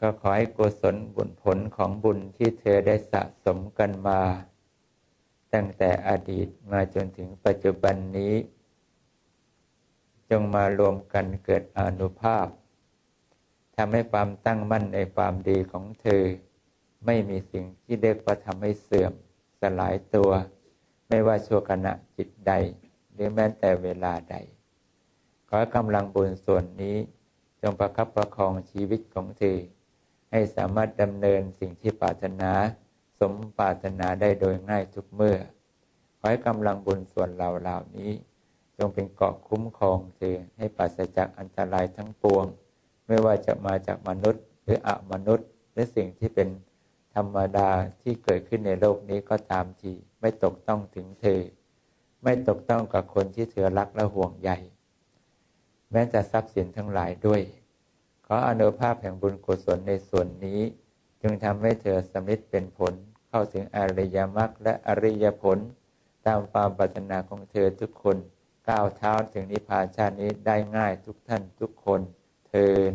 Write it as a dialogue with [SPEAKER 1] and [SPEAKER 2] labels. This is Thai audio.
[SPEAKER 1] ก็ขอให้กุศลบุญผลของบุญที่เธอได้สะสมกันมา ตั้งแต่อดีตมาจนถึงปัจจุบันนี้ จงมารวมกันเกิดอนุภาพทำให้ความตั้งมั่นในความดีของเธอ ไม่มีสิ่งที่เรียกว่าทำให้เสื่อมสลายตัว ไม่ว่าชั่วขณะจิตใด หรือแม้แต่เวลาใด ขอกำลังบุญส่วนนี้ จงประคับประคองชีวิตของเธอ ให้สามารถดำเนินสิ่งที่ปรารถนา สมปรารถนาได้โดยง่ายทุกเมื่อ ขอให้กำลังบุญส่วนเราเหล่านี้ จงเป็นเกาะคุ้มครองเธอให้ปราศจากอันตรายทั้งปวง ไม่ว่าจะมาจากมนุษย์หรืออมนุษย์ หรือสิ่งที่เป็นธรรมดาที่เกิดขึ้นในโลกนี้ก็ตามทีไม่ตกต้องถึงเธอ ไม่ตกต้องกับคนที่เธอรักและห่วงใยแม้แต่ทรัพย์สินทั้งหลายด้วย ออนุภาพแห่งบุญกุศลในส่วนนี้ จึงทำให้เธอสำเร็จเป็นผลเข้าถึงอริยมรรคและอริยผล ตามความปรารถนาของเธอทุกคนก้าวเท้าถึงนิพพานชาตินี้ได้ง่ายทุกท่านทุกคนเทิน